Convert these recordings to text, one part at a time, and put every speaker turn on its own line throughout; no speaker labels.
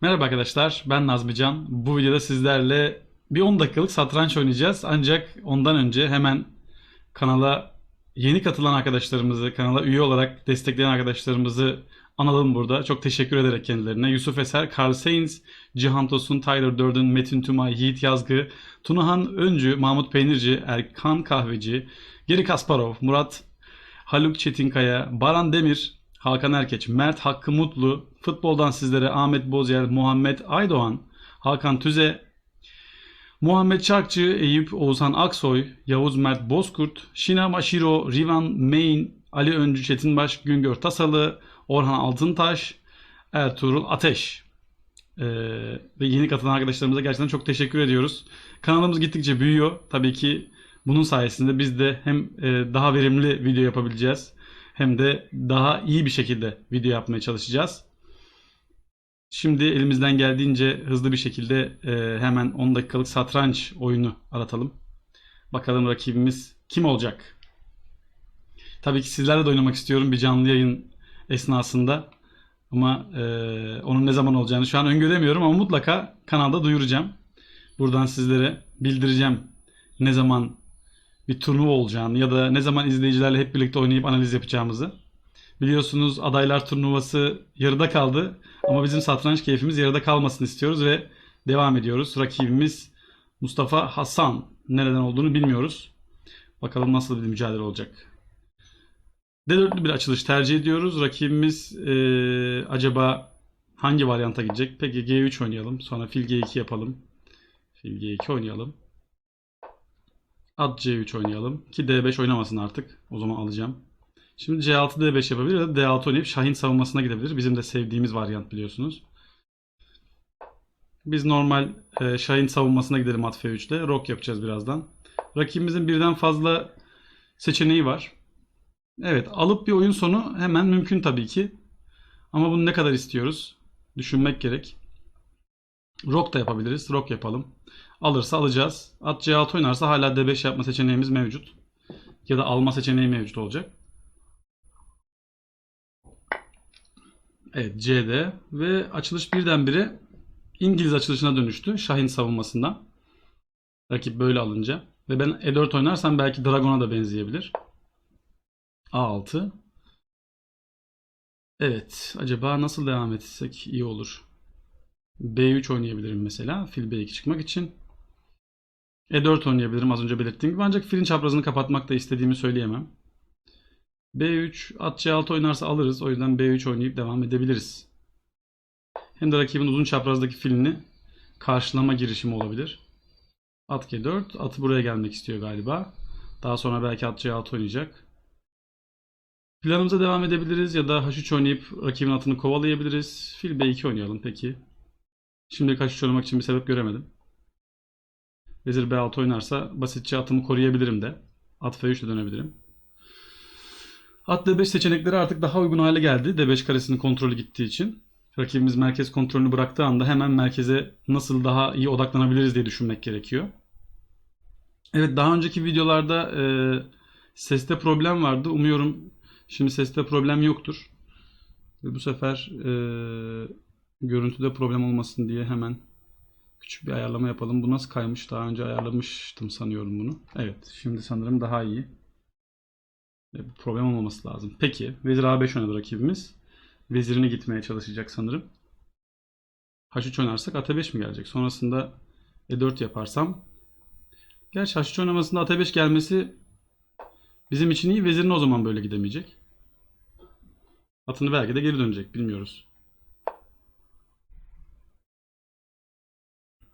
Merhaba arkadaşlar, ben Nazmican. Bu videoda sizlerle bir 10 dakikalık satranç oynayacağız. Ancak ondan önce hemen kanala yeni katılan arkadaşlarımızı, kanala üye olarak destekleyen arkadaşlarımızı analım burada. Çok teşekkür ederek kendilerine. Yusuf Eser, Carl Sainz, Cihan Tosun, Tyler Durden, Metin Tümay, Yiğit Yazgı, Tunahan Öncü, Mahmut Peynirci, Erkan Kahveci, Geri Kasparov, Murat Haluk Çetinkaya, Baran Demir, Hakan Erkeç, Mert Hakkı Mutlu, futboldan sizlere Ahmet Bozyel, Muhammed Aydoğan, Hakan Tüze, Muhammed Çarkçı, Eyüp Oğuzhan Aksoy, Yavuz Mert Bozkurt, Şina Maşiro, Rivan Main, Ali Öncü Çetinbaş, Güngör Tasalı, Orhan Altıntaş, Ertuğrul Ateş. Ee, ve yeni katılan arkadaşlarımıza gerçekten çok teşekkür ediyoruz. Kanalımız gittikçe büyüyor. Tabii ki bunun sayesinde biz de hem e, daha verimli video yapabileceğiz hem de daha iyi bir şekilde video yapmaya çalışacağız. Şimdi elimizden geldiğince hızlı bir şekilde e, hemen 10 dakikalık satranç oyunu aratalım. Bakalım rakibimiz kim olacak? Tabii ki sizlerle de oynamak istiyorum bir canlı yayın esnasında. Ama e, onun ne zaman olacağını şu an öngöremiyorum ama mutlaka kanalda duyuracağım. Buradan sizlere bildireceğim ne zaman bir turnuva olacağını ya da ne zaman izleyicilerle hep birlikte oynayıp analiz yapacağımızı. Biliyorsunuz adaylar turnuvası yarıda kaldı ama bizim satranç keyfimiz yarıda kalmasını istiyoruz ve devam ediyoruz. Rakibimiz Mustafa Hasan. Nereden olduğunu bilmiyoruz. Bakalım nasıl bir mücadele olacak. D4'lü bir açılış tercih ediyoruz. Rakibimiz eee, acaba hangi varyanta gidecek? Peki G3 oynayalım. Sonra fil G2 yapalım. Fil G2 oynayalım. At C3 oynayalım. Ki D5 oynamasın artık. O zaman alacağım. Şimdi C6 D5 yapabilir ya da D6 oynayıp Şahin savunmasına gidebilir. Bizim de sevdiğimiz varyant biliyorsunuz. Biz normal e, Şahin savunmasına gidelim at F3 ile. Rok yapacağız birazdan. Rakibimizin birden fazla seçeneği var. Evet alıp bir oyun sonu hemen mümkün tabii ki. Ama bunu ne kadar istiyoruz? Düşünmek gerek. Rock da yapabiliriz. Rock yapalım. Alırsa alacağız. At C6 oynarsa hala D5 yapma seçeneğimiz mevcut. Ya da alma seçeneği mevcut olacak. Evet C'de ve açılış birdenbire İngiliz açılışına dönüştü. Şahin savunmasından. Rakip böyle alınca. Ve ben E4 oynarsam belki Dragon'a da benzeyebilir. A6. Evet. Acaba nasıl devam etsek iyi olur. B3 oynayabilirim mesela. Fil B2 çıkmak için. E4 oynayabilirim az önce belirttiğim gibi. Ancak filin çaprazını kapatmak da istediğimi söyleyemem. B3 at C6 oynarsa alırız. O yüzden B3 oynayıp devam edebiliriz. Hem de rakibin uzun çaprazdaki filini karşılama girişimi olabilir. At G4. Atı buraya gelmek istiyor galiba. Daha sonra belki at C6 oynayacak. Planımıza devam edebiliriz ya da H3 oynayıp rakibin atını kovalayabiliriz. Fil B2 oynayalım peki. Şimdi H3 oynamak için bir sebep göremedim. Vezir B6 oynarsa basitçe atımı koruyabilirim de. At F3 de dönebilirim. At D5 seçenekleri artık daha uygun hale geldi. D5 karesinin kontrolü gittiği için. Rakibimiz merkez kontrolünü bıraktığı anda hemen merkeze nasıl daha iyi odaklanabiliriz diye düşünmek gerekiyor. Evet daha önceki videolarda e, seste problem vardı. Umuyorum şimdi seste problem yoktur. Ve bu sefer e, görüntüde problem olmasın diye hemen küçük bir ayarlama yapalım. Bu nasıl kaymış? Daha önce ayarlamıştım sanıyorum bunu. Evet şimdi sanırım daha iyi. E, problem olmaması lazım. Peki Vezir A5 oynadı rakibimiz. Vezirine gitmeye çalışacak sanırım. H3 oynarsak At5 mi gelecek? Sonrasında E4 yaparsam. Gerçi H3 oynamasında At5 gelmesi bizim için iyi. Vezirin o zaman böyle gidemeyecek. Atını belki de geri dönecek. Bilmiyoruz.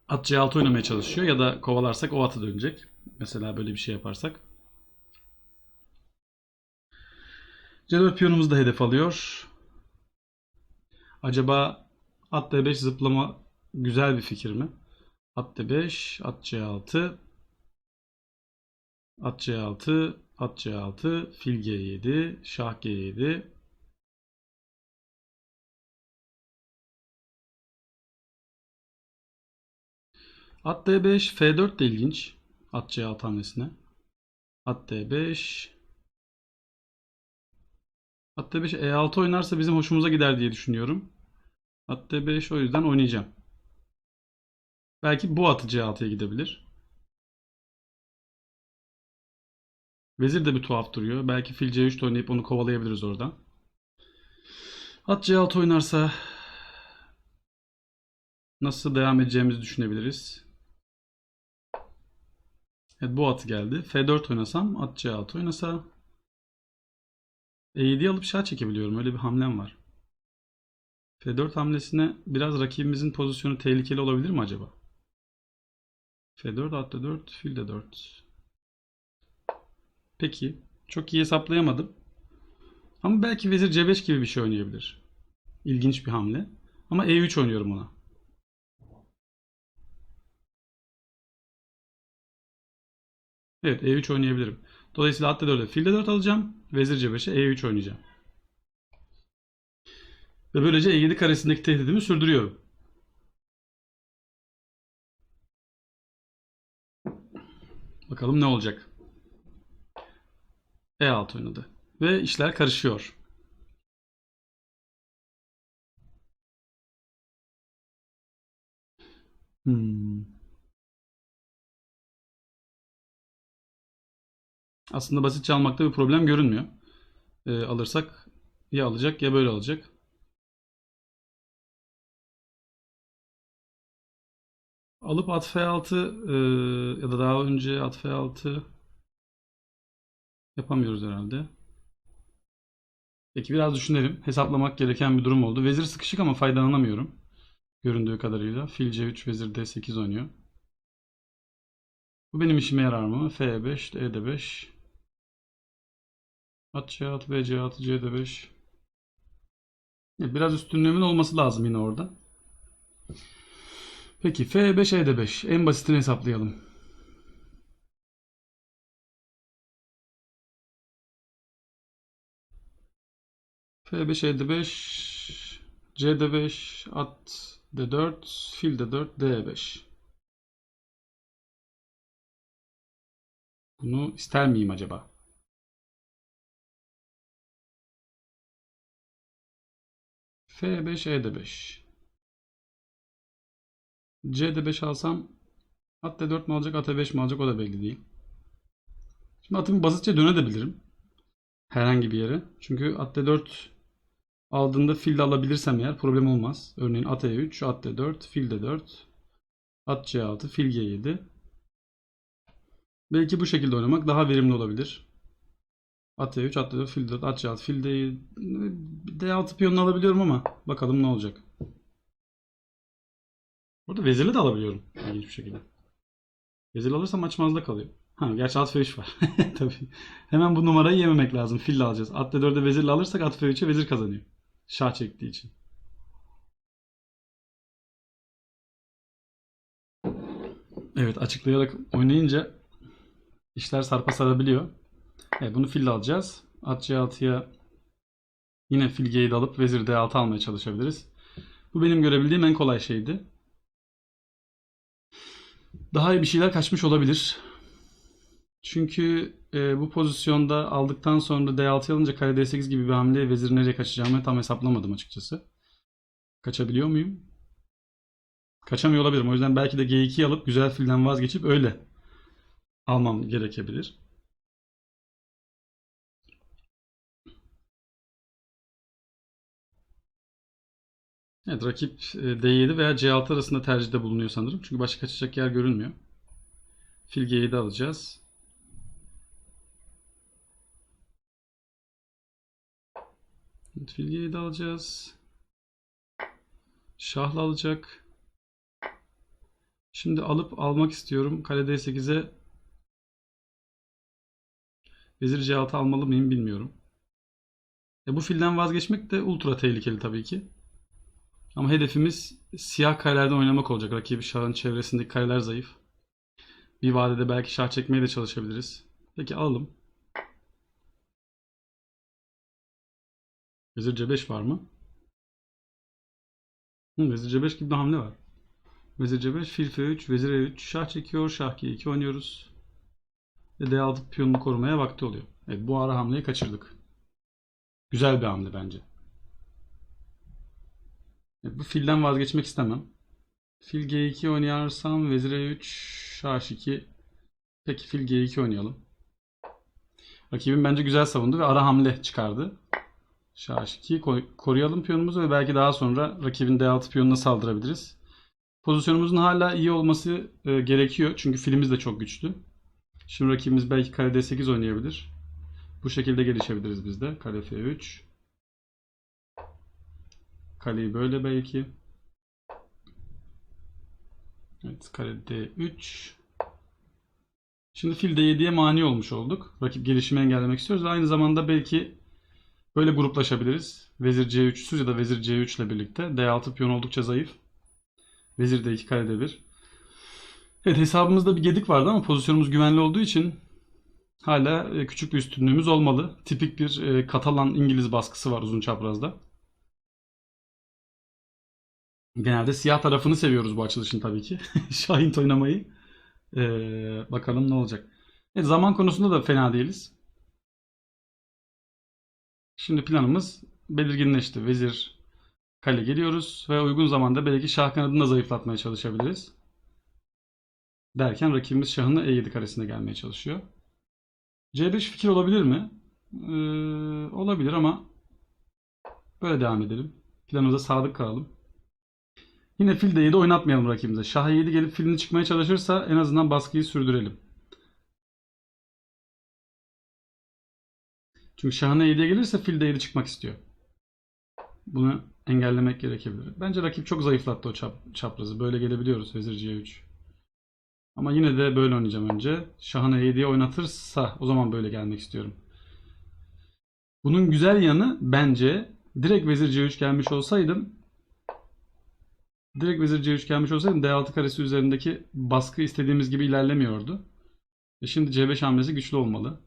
At C6 oynamaya çalışıyor ya da kovalarsak o atı dönecek. Mesela böyle bir şey yaparsak. C4 piyonumuz da hedef alıyor. Acaba at D5 zıplama güzel bir fikir mi? At D5, at C6, at C6, at C6, fil G7, şah G7. At D5, F4 de ilginç. At C6 hamlesine. At D5. At D5 E6 oynarsa bizim hoşumuza gider diye düşünüyorum. At D5 o yüzden oynayacağım. Belki bu atı C6'ya gidebilir. Vezir de bir tuhaf duruyor. Belki fil C3 de oynayıp onu kovalayabiliriz oradan. At C6 oynarsa nasıl devam edeceğimizi düşünebiliriz. Evet bu atı geldi. F4 oynasam at C6 oynasa E7'yi alıp şah çekebiliyorum. Öyle bir hamlem var. F4 hamlesine biraz rakibimizin pozisyonu tehlikeli olabilir mi acaba? F4 at D4 fil D4 Peki. Çok iyi hesaplayamadım. Ama belki vezir C5 gibi bir şey oynayabilir. İlginç bir hamle. Ama E3 oynuyorum ona. Evet E3 oynayabilirim. Dolayısıyla at D4'e fil D4 alacağım. Vezir C5'e E3 oynayacağım. Ve böylece E7 karesindeki tehdidimi sürdürüyorum. Bakalım ne olacak. E6 oynadı. Ve işler karışıyor. Hmm. Aslında basit çalmakta bir problem görünmüyor. Ee, alırsak ya alacak ya böyle alacak. Alıp at F6 e, ya da daha önce at F6 yapamıyoruz herhalde. Peki biraz düşünelim. Hesaplamak gereken bir durum oldu. Vezir sıkışık ama faydalanamıyorum. Göründüğü kadarıyla. Fil C3, vezir D8 oynuyor. Bu benim işime yarar mı? F5, E5. At C6, B C6, C5. Biraz üstünlüğümün olması lazım yine orada. Peki F5, E5. En basitini hesaplayalım. F5, E5, C5, at D4, fil D4, D5. Bunu ister miyim acaba? F5, E5. C'de5 alsam at D4 mi alacak, at E5 mi alacak o da belli değil. Şimdi atımı basitçe dönebilirim. Herhangi bir yere. Çünkü at D4 aldığında fil de alabilirsem eğer problem olmaz. Örneğin at E3, at D4, fil D4, at C6, fil G7. Belki bu şekilde oynamak daha verimli olabilir. At E3, at D4, fil D4, at C6, fil D7. D6 piyonunu alabiliyorum ama bakalım ne olacak. Burada vezirli de alabiliyorum. İlginç bir şekilde. Vezir alırsam açmazda kalıyor. Ha, gerçi at F3 var. Tabii. Hemen bu numarayı yememek lazım. Fille alacağız. At D4'e vezirle alırsak at F3'e vezir kazanıyor. Şah çektiği için. Evet açıklayarak oynayınca işler sarpa sarabiliyor. Evet, bunu fille alacağız. At C6'ya yine fil G7 alıp vezir D6 almaya çalışabiliriz. Bu benim görebildiğim en kolay şeydi. Daha iyi bir şeyler kaçmış olabilir. Çünkü e, bu pozisyonda aldıktan sonra D6 alınca kare D8 gibi bir hamle vezir nereye kaçacağımı tam hesaplamadım açıkçası. Kaçabiliyor muyum? Kaçamıyor olabilirim. O yüzden belki de G2'yi alıp güzel filden vazgeçip öyle almam gerekebilir. Evet rakip e, D7 veya C6 arasında tercihte bulunuyor sanırım. Çünkü başka kaçacak yer görünmüyor. Fil G7 alacağız. Evet, fil G7 alacağız. Şahla alacak. Şimdi alıp almak istiyorum. Kale D8'e Vezir C6 almalı mıyım bilmiyorum. E bu filden vazgeçmek de ultra tehlikeli tabii ki. Ama hedefimiz siyah karelerden oynamak olacak. Rakibi şahın çevresindeki kareler zayıf. Bir vadede belki şah çekmeye de çalışabiliriz. Peki alalım. Vezir C5 var mı? Hı, Vezir C5 gibi bir hamle var. Vezir C5, fil F3, vezir E3, şah çekiyor, şah G2 oynuyoruz. Ve D6 piyonunu korumaya vakti oluyor. Evet bu ara hamleyi kaçırdık. Güzel bir hamle bence. Evet, bu filden vazgeçmek istemem. Fil G2 oynayarsam vezir E3, şah H2. Peki fil G2 oynayalım. Rakibim bence güzel savundu ve ara hamle çıkardı. Şah H2 koy- koruyalım piyonumuzu ve belki daha sonra rakibin D6 piyonuna saldırabiliriz. Pozisyonumuzun hala iyi olması e, gerekiyor. Çünkü filimiz de çok güçlü. Şimdi rakibimiz belki kare D8 oynayabilir. Bu şekilde gelişebiliriz biz de. Kare F3. Kaleyi böyle belki. Evet, kare D3. Şimdi fil D7'ye mani olmuş olduk. Rakip gelişimi engellemek istiyoruz aynı zamanda belki böyle gruplaşabiliriz. Vezir C3'süz ya da vezir C3 ile birlikte. D6 piyon oldukça zayıf. Vezir D2 kare D1. Evet hesabımızda bir gedik vardı ama pozisyonumuz güvenli olduğu için hala e, küçük bir üstünlüğümüz olmalı. Tipik bir e, Katalan İngiliz baskısı var uzun çaprazda. Genelde siyah tarafını seviyoruz bu açılışın tabii ki. Şahint oynamayı. Ee, bakalım ne olacak. Evet, zaman konusunda da fena değiliz. Şimdi planımız belirginleşti. Vezir kale geliyoruz ve uygun zamanda belki şah kanadını da zayıflatmaya çalışabiliriz. Derken rakibimiz şahını E7 karesine gelmeye çalışıyor. C5 fikir olabilir mi? Ee, olabilir ama böyle devam edelim. Planımıza sadık kalalım. Yine fil D7 oynatmayalım rakibimize. Şah E7 gelip filini çıkmaya çalışırsa en azından baskıyı sürdürelim. Çünkü şahın E7'ye gelirse fil D7 çıkmak istiyor. Bunu engellemek gerekebilir. Bence rakip çok zayıflattı o çap, çaprazı. Böyle gelebiliyoruz vezir C3. Ama yine de böyle oynayacağım önce. Şahını E7'ye oynatırsa o zaman böyle gelmek istiyorum. Bunun güzel yanı bence direkt vezir C3 gelmiş olsaydım direkt vezir C3 gelmiş olsaydım D6 karesi üzerindeki baskı istediğimiz gibi ilerlemiyordu. E şimdi C5 hamlesi güçlü olmalı.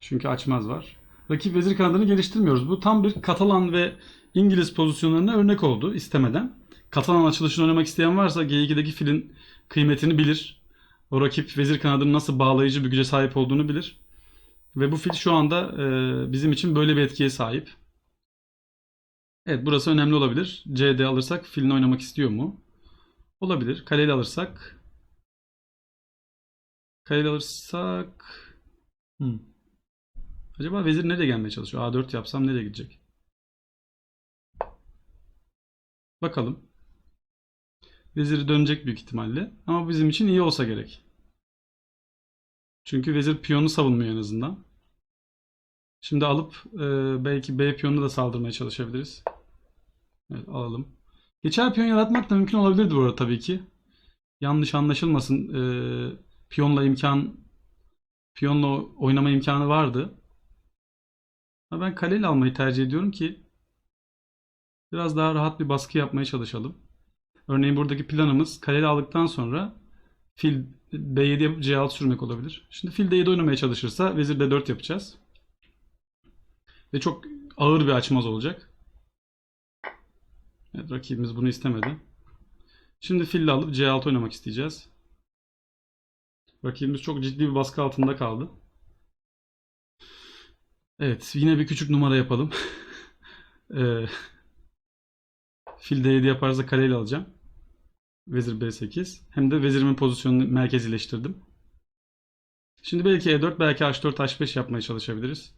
Çünkü açmaz var. Rakip vezir kanadını geliştirmiyoruz. Bu tam bir Katalan ve İngiliz pozisyonlarına örnek oldu istemeden. Katalan açılışını oynamak isteyen varsa G2'deki filin kıymetini bilir. O rakip vezir kanadının nasıl bağlayıcı bir güce sahip olduğunu bilir. Ve bu fil şu anda e, bizim için böyle bir etkiye sahip. Evet burası önemli olabilir. CD alırsak filini oynamak istiyor mu? Olabilir. Kaleli alırsak Kaleli alırsak hmm. Acaba vezir nereye gelmeye çalışıyor? A4 yapsam nereye gidecek? Bakalım. Veziri dönecek büyük ihtimalle. Ama bizim için iyi olsa gerek. Çünkü vezir piyonu savunmuyor en azından. Şimdi alıp e, belki B piyonuna da saldırmaya çalışabiliriz. Evet alalım. Geçer piyon yaratmak da mümkün olabilirdi bu arada tabii ki. Yanlış anlaşılmasın. E, piyonla imkan piyonla oynama imkanı vardı. Ama ben kaleyle almayı tercih ediyorum ki biraz daha rahat bir baskı yapmaya çalışalım. Örneğin buradaki planımız kaleyle aldıktan sonra fil B7 yapıp C6 sürmek olabilir. Şimdi fil D7 oynamaya çalışırsa vezir D4 yapacağız. Ve çok ağır bir açmaz olacak. Evet, rakibimiz bunu istemedi. Şimdi fille alıp C6 oynamak isteyeceğiz. Rakibimiz çok ciddi bir baskı altında kaldı. Evet, yine bir küçük numara yapalım. ee, fil D7 yaparsa kaleyle alacağım. Vezir B8. Hem de vezirimin pozisyonunu merkezileştirdim. Şimdi belki E4, belki H4, H5 yapmaya çalışabiliriz.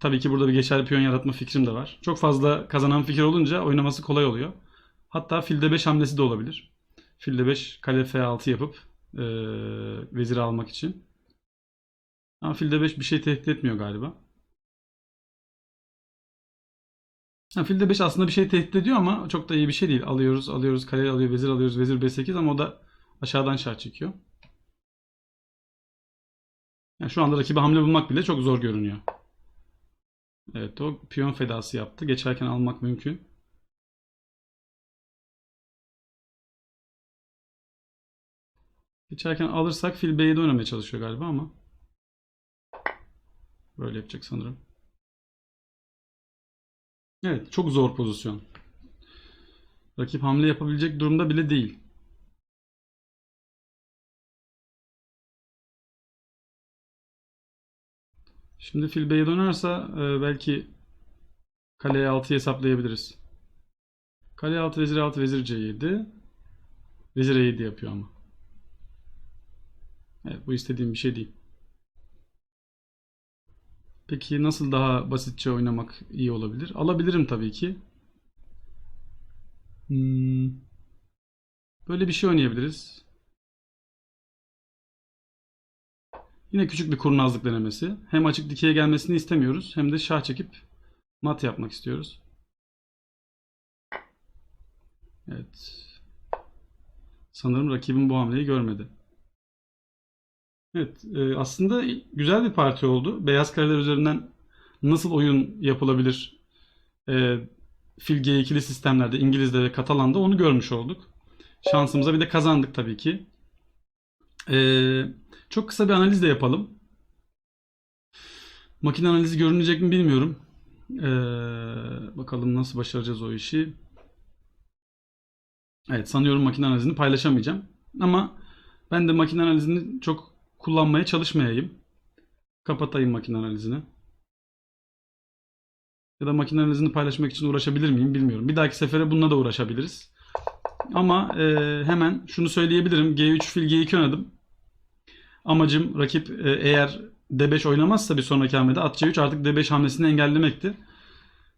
Tabii ki burada bir geçerli piyon yaratma fikrim de var. Çok fazla kazanan fikir olunca oynaması kolay oluyor. Hatta fil D5 hamlesi de olabilir. Fil D5 kale F6 yapıp e, veziri almak için. Ama fil D5 bir şey tehdit etmiyor galiba. Ha, fil D5 aslında bir şey tehdit ediyor ama çok da iyi bir şey değil. Alıyoruz, alıyoruz, kale alıyor, vezir alıyoruz, vezir B8 ama o da aşağıdan şah çekiyor. Yani şu anda rakibe hamle bulmak bile çok zor görünüyor. Evet o piyon fedası yaptı. Geçerken almak mümkün. Geçerken alırsak fil B7 oynamaya çalışıyor galiba ama. Böyle yapacak sanırım. Evet çok zor pozisyon. Rakip hamle yapabilecek durumda bile değil. Şimdi fil B'ye dönerse e, belki Kale E6'yı hesaplayabiliriz. Kale 6 vezir 6 vezir C7. Vezir E7 yapıyor ama. Evet bu istediğim bir şey değil. Peki nasıl daha basitçe oynamak iyi olabilir? Alabilirim tabii ki. Hmm. Böyle bir şey oynayabiliriz. Yine küçük bir kurnazlık denemesi. Hem açık dikeye gelmesini istemiyoruz hem de şah çekip mat yapmak istiyoruz. Evet. Sanırım rakibim bu hamleyi görmedi. Evet, e, aslında güzel bir parti oldu. Beyaz kareler üzerinden nasıl oyun yapılabilir? E, fil G2'li sistemlerde, İngiliz'de ve Katalan'da onu görmüş olduk. Şansımıza bir de kazandık tabii ki. E, çok kısa bir analiz de yapalım. Makine analizi görünecek mi bilmiyorum. E, bakalım nasıl başaracağız o işi. Evet, sanıyorum makine analizini paylaşamayacağım. Ama ben de makine analizini çok kullanmaya çalışmayayım. Kapatayım makine analizini. Ya da makine analizini paylaşmak için uğraşabilir miyim bilmiyorum. Bir dahaki sefere bununla da uğraşabiliriz. Ama e, hemen şunu söyleyebilirim. G3 fil G2 oynadım. Amacım rakip e, eğer D5 oynamazsa bir sonraki hamlede at C3 artık D5 hamlesini engellemekti.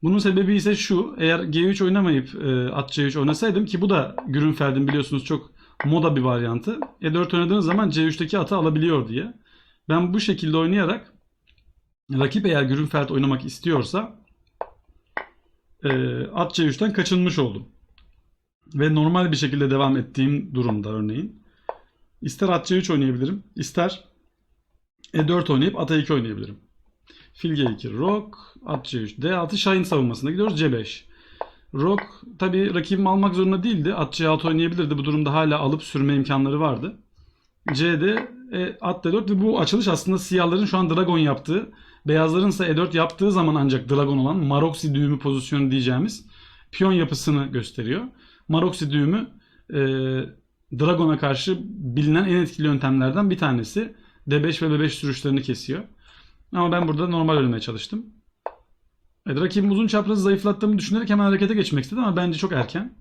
Bunun sebebi ise şu. Eğer G3 oynamayıp e, at C3 oynasaydım ki bu da Grünfeld'in biliyorsunuz çok moda bir varyantı. E4 oynadığınız zaman C3'teki atı alabiliyor diye. Ben bu şekilde oynayarak rakip eğer Grünfeld oynamak istiyorsa e, at C3'ten kaçınmış oldum. Ve normal bir şekilde devam ettiğim durumda örneğin. İster at C3 oynayabilirim, ister E4 oynayıp at E2 oynayabilirim. Fil G2, Rok, at C3, D6 Şahin savunmasına gidiyoruz C5. Rock tabi rakibimi almak zorunda değildi. At C6 oynayabilirdi. Bu durumda hala alıp sürme imkanları vardı. C'de e, at D4 ve bu açılış aslında siyahların şu an dragon yaptığı, beyazların ise E4 yaptığı zaman ancak dragon olan Maroksi düğümü pozisyonu diyeceğimiz piyon yapısını gösteriyor. Maroksi düğümü e, dragona karşı bilinen en etkili yöntemlerden bir tanesi. D5 ve B5 sürüşlerini kesiyor. Ama ben burada normal ölmeye çalıştım. Evet, rakibim uzun çaprazı zayıflattığımı düşünerek hemen harekete geçmek istedi ama bence çok erken.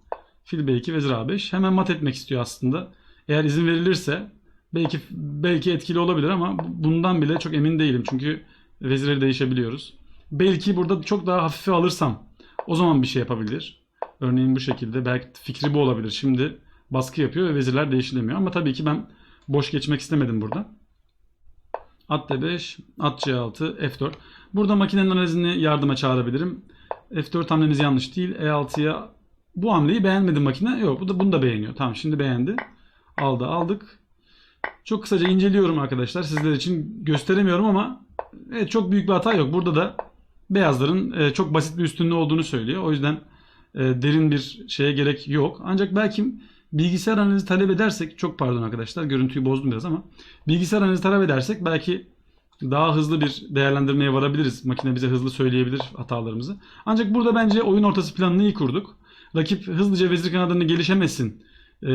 Fil B2, vezir A5. Hemen mat etmek istiyor aslında. Eğer izin verilirse belki belki etkili olabilir ama bundan bile çok emin değilim. Çünkü vezirleri değişebiliyoruz. Belki burada çok daha hafife alırsam o zaman bir şey yapabilir. Örneğin bu şekilde belki fikri bu olabilir. Şimdi baskı yapıyor ve vezirler değişilemiyor. Ama tabii ki ben boş geçmek istemedim burada. At D5, at C6, F4. Burada makinenin analizini yardıma çağırabilirim. F4 hamlemiz yanlış değil. E6'ya bu hamleyi beğenmedi makine. Yok bu da bunu da beğeniyor. Tamam şimdi beğendi. Aldı aldık. Çok kısaca inceliyorum arkadaşlar. Sizler için gösteremiyorum ama evet, çok büyük bir hata yok. Burada da beyazların e, çok basit bir üstünlüğü olduğunu söylüyor. O yüzden e, derin bir şeye gerek yok. Ancak belki bilgisayar analizi talep edersek çok pardon arkadaşlar görüntüyü bozdum biraz ama bilgisayar analizi talep edersek belki daha hızlı bir değerlendirmeye varabiliriz. Makine bize hızlı söyleyebilir hatalarımızı. Ancak burada bence oyun ortası planını iyi kurduk. Rakip hızlıca vezir kanadını gelişemesin e,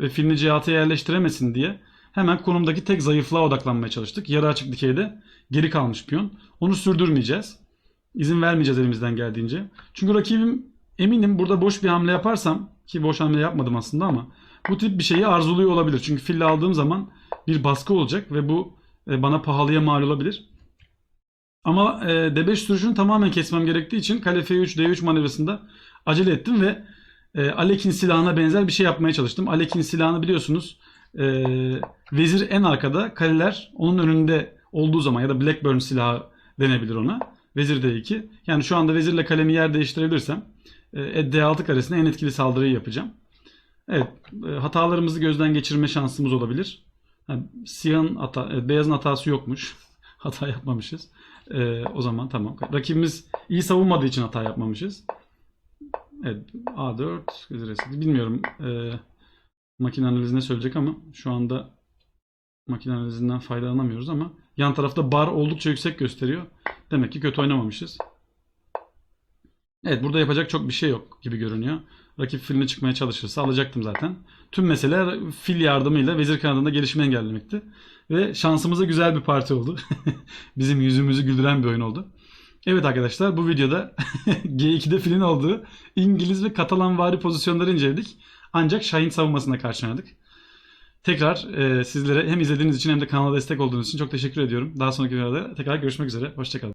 ve filini C6'ya yerleştiremesin diye hemen konumdaki tek zayıflığa odaklanmaya çalıştık. Yarı açık dikeyde geri kalmış piyon. Onu sürdürmeyeceğiz. İzin vermeyeceğiz elimizden geldiğince. Çünkü rakibim eminim burada boş bir hamle yaparsam ki boş hamle yapmadım aslında ama bu tip bir şeyi arzuluyor olabilir. Çünkü fille aldığım zaman bir baskı olacak ve bu bana pahalıya mal olabilir. Ama e, D5 sürüşünü tamamen kesmem gerektiği için kale F3 D3 manevrasında acele ettim ve e, Alek'in silahına benzer bir şey yapmaya çalıştım. Alek'in silahını biliyorsunuz e, vezir en arkada kaleler onun önünde olduğu zaman ya da Blackburn silahı denebilir ona. Vezir D2. Yani şu anda vezirle kalemi yer değiştirebilirsem e, D6 karesine en etkili saldırıyı yapacağım. Evet e, hatalarımızı gözden geçirme şansımız olabilir. Yani siyahın hata, e, beyazın hatası yokmuş. hata yapmamışız. E, o zaman tamam. Rakibimiz iyi savunmadığı için hata yapmamışız. Evet A4 vezir bilmiyorum e, makine analizi ne söyleyecek ama şu anda makine analizinden faydalanamıyoruz ama yan tarafta bar oldukça yüksek gösteriyor. Demek ki kötü oynamamışız. Evet burada yapacak çok bir şey yok gibi görünüyor. Rakip filine çıkmaya çalışırsa alacaktım zaten. Tüm mesele fil yardımıyla vezir kanadında gelişimi engellemekti. Ve şansımıza güzel bir parti oldu. Bizim yüzümüzü güldüren bir oyun oldu. Evet arkadaşlar bu videoda G2'de filin olduğu İngiliz ve Katalan vari pozisyonları inceledik. Ancak Şahin savunmasında karşıladık. Tekrar e, sizlere hem izlediğiniz için hem de kanala destek olduğunuz için çok teşekkür ediyorum. Daha sonraki videoda tekrar görüşmek üzere. Hoşçakalın.